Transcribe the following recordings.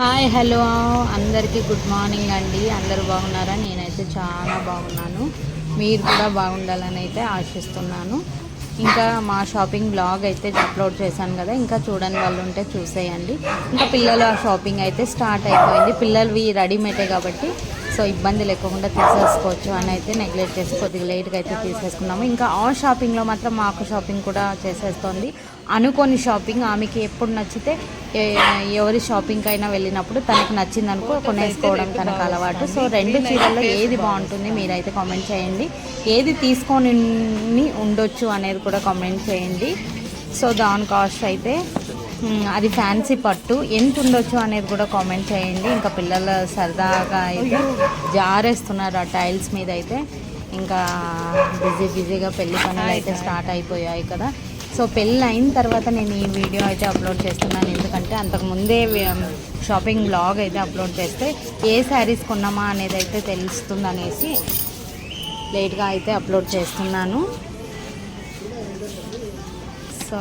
Hi hello. అందరికీ good morning అండి. అందరూ బాగున్నారా? నేనైతే చాలా బాగున్నాను. మీరు కూడా బాగుండాలని అయితే ఆశిస్తున్నాను. ఇంకా మా షాపింగ్ బ్లాగ్ అయితే అప్లోడ్ చేశాను కదా. ఇంకా చూడని వాళ్ళు ఉంటే చూసేయండి. ఇంకా పిల్లలు ఆ షాపింగ్ అయితే స్టార్ట్ అయిపోయింది. పిల్లలవి రెడీమేడే కాబట్టి సో ఇబ్బంది లేకుండా తీసేసుకోవచ్చు అని అయితే నెగ్లెక్ట్ చేసి కొద్దిగా లేట్గా అయితే తీసేసుకున్నాము. ఇంకా ఆ షాపింగ్లో మాత్రం మాకు షాపింగ్ కూడా చేసేస్తోంది. అనుకోని షాపింగ్ ఆమెకి ఎప్పుడు నచ్చితే ఎవరి షాపింగ్ అయినా వెళ్ళినప్పుడు తనకు నచ్చింది అనుకో కొనేసుకోవడం తనకు అలవాటు. సో రెండు చీరల్లో ఏది బాగుంటుంది మీరైతే కామెంట్ చేయండి. ఏది తీసుకొని ఉండొచ్చు అనేది కూడా కామెంట్ చేయండి. సో దాని కాస్ట్ అయితే అది ఫ్యాన్సీ పట్టు. ఎంత ఉండొచ్చు అనేది కూడా కామెంట్ చేయండి. ఇంకా పిల్లలు సరదాగా అయితే జారేస్తున్నారు ఆ టైల్స్ మీద అయితే. ఇంకా బిజీ బిజీగా పెళ్ళి పనులు అయితే స్టార్ట్ అయిపోయాయి కదా. సో పెళ్ళి అయిన తర్వాత నేను ఈ వీడియో అయితే అప్లోడ్ చేస్తున్నాను. ఎందుకంటే అంతకుముందే షాపింగ్ బ్లాగ్ అయితే అప్లోడ్ చేస్తే ఏ శారీస్ కొన్నామా అనేది అయితే తెలుస్తుంది అనేసి లేట్గా అయితే అప్లోడ్ చేస్తున్నాను. సో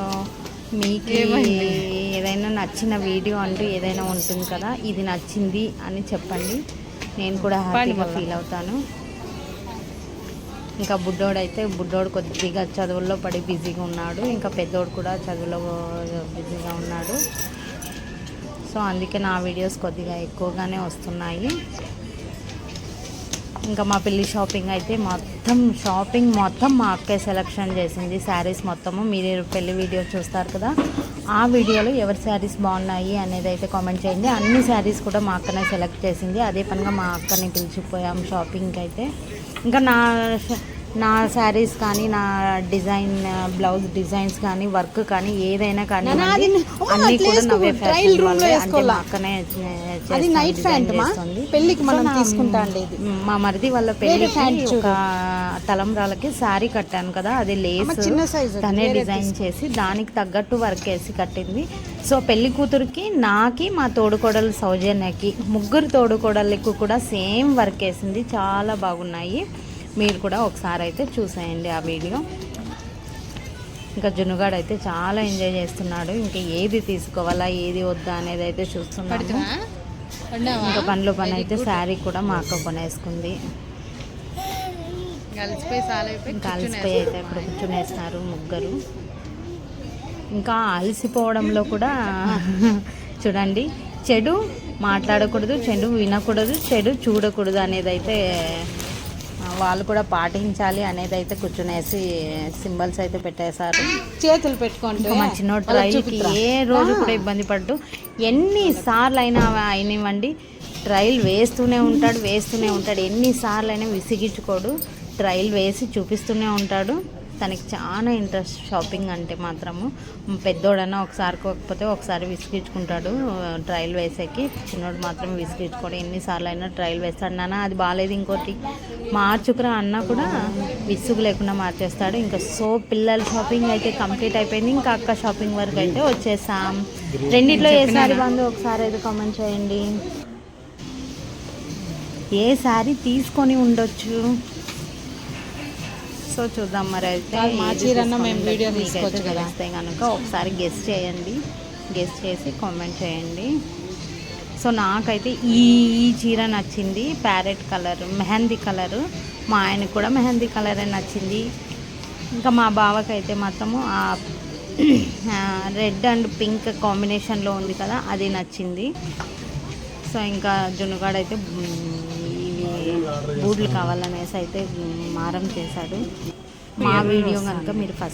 మీకు ఏదైనా నచ్చిన వీడియో అంటూ ఏదైనా ఉంటుంది కదా ఇది నచ్చింది అని చెప్పండి. నేను కూడా హ్యాపీగా ఫీల్ అవుతాను. ఇంకా బుడ్డోడు అయితే బుడ్డోడు కొద్దిగా చదువుల్లో పడి బిజీగా ఉన్నాడు. ఇంకా పెద్దోడు కూడా చదువులో బిజీగా ఉన్నాడు. సో అందుకే నా వీడియోస్ కొద్దిగా ఎక్కువగానే వస్తున్నాయి. ఇంకా మా పెళ్ళి షాపింగ్ అయితే మొత్తం షాపింగ్ మొత్తం మా అక్కే సెలెక్షన్ చేసింది. శారీస్ మొత్తము మీరు పెళ్ళి వీడియో చూస్తారు కదా. ఆ వీడియోలో ఎవరి శారీస్ బాగున్నాయి అనేది అయితే కామెంట్ చేయండి. అన్ని శారీస్ కూడా మా అక్కనే సెలెక్ట్ చేసింది. అదే పనిగా మా అక్కని పిలిచిపోయాం షాపింగ్కి అయితే. ఇంకా నా నా శారీస్ కానీ నా డిజైన్ బ్లౌజ్ డిజైన్స్ కానీ వర్క్ కానీ ఏదైనా కానీ అన్ని కూడా నవ్వే ఫ్యాషన్ అంటే మా అక్కనే అది నైట్ ప్యాంట్ పెళ్ళికి మనం తీసుకుంటా లేదు మా మరిది వాళ్ళ పెళ్ళి ప్యాంట్ ఒక తలంబ్రాలకి శారీ కట్టాను కదా అది లేస్ చిన్న తనే డిజైన్ చేసి దానికి తగ్గట్టు వర్క్ వేసి కట్టింది. సో పెళ్ళి కూతురికి నాకి మా తోడుకోడలు సౌజన్యకి ముగ్గురు తోడుకోడళ్ళకి కూడా సేమ్ వర్క్ వేసింది. చాలా బాగున్నాయి. మీరు కూడా ఒకసారి అయితే చూసేయండి ఆ వీడియో. ఇంకా జునుగాడు అయితే చాలా ఎంజాయ్ చేస్తున్నాడు. ఇంకా ఏది తీసుకోవాలా ఏది వద్దా అనేది అయితే చూస్తున్నాడు ఇంకా పనిలో పని అయితే శారీ కూడా మా అక్క కొనేసుకుంది. కలిసిపోయి అయితే అక్కడ కూర్చునేస్తున్నారు ముగ్గురు. ఇంకా అలసిపోవడంలో కూడా చూడండి చెడు మాట్లాడకూడదు చెడు వినకూడదు చెడు చూడకూడదు అనేది అయితే వాళ్ళు కూడా పాటించాలి అనేది అయితే కూర్చునేసి సింబల్స్ అయితే పెట్టేశారు. చేతులు పెట్టుకుంటే ఇంకా మా చిన్నోడు ట్రైల్కి ఏ రోజు కూడా ఇబ్బంది పడ్డు. ఎన్నిసార్లు అయినా అయినివ్వండి. ట్రైల్ వేస్తూనే ఉంటాడు వేస్తూనే ఉంటాడు. ఎన్నిసార్లు అయినా విసిగించుకోడు. ట్రైల్ వేసి చూపిస్తూనే ఉంటాడు. తనకి చాలా ఇంట్రెస్ట్ షాపింగ్ అంటే మాత్రము. పెద్దోడన్నా ఒకసారి కాకపోతే ఒకసారి విసిగించుకుంటాడు ట్రయల్ వేసేకి. చిన్నోడు మాత్రం విసిగించుకోడు. ఎన్నిసార్లు అయినా ట్రైల్ వేస్తాడు. నాన్న అది బాగాలేదు ఇంకోటి. మార్చుకురా అన్న కూడా విసుగు లేకుండా మార్చేస్తాడు. ఇంకా సో పిల్లల షాపింగ్ అయితే కంప్లీట్ అయిపోయింది. ఇంకా అక్క షాపింగ్ వరకు అయితే వచ్చేసాం. రెండిట్లో ఏ సారీ బాగుందో ఒకసారి అయితే కామెంట్ చేయండి. ఏ సారీ తీసుకొని ఉండొచ్చు? సో చూద్దాం మరి అయితే మా చీరన్న మేము వీడియో తీసుకోవచ్చు కదా. కనుక ఒకసారి గెస్ట్ చేయండి. గెస్ట్ చేసి కామెంట్ చేయండి. సో నాకైతే ఈ ఈ చీర నచ్చింది. ప్యారెట్ కలర్ మెహందీ కలర్ మా ఆయనకు కూడా మెహందీ కలరే నచ్చింది. ఇంకా మా బావకైతే మాత్రము ఆ రెడ్ అండ్ పింక్ కాంబినేషన్లో ఉంది కదా అది నచ్చింది. సో ఇంకా జున్నుగాడైతే మ్, బూట్లు కావాలనేసి అయితే మారం చేశాడు మా వీడియో కనుక మీరు ఫస్ట్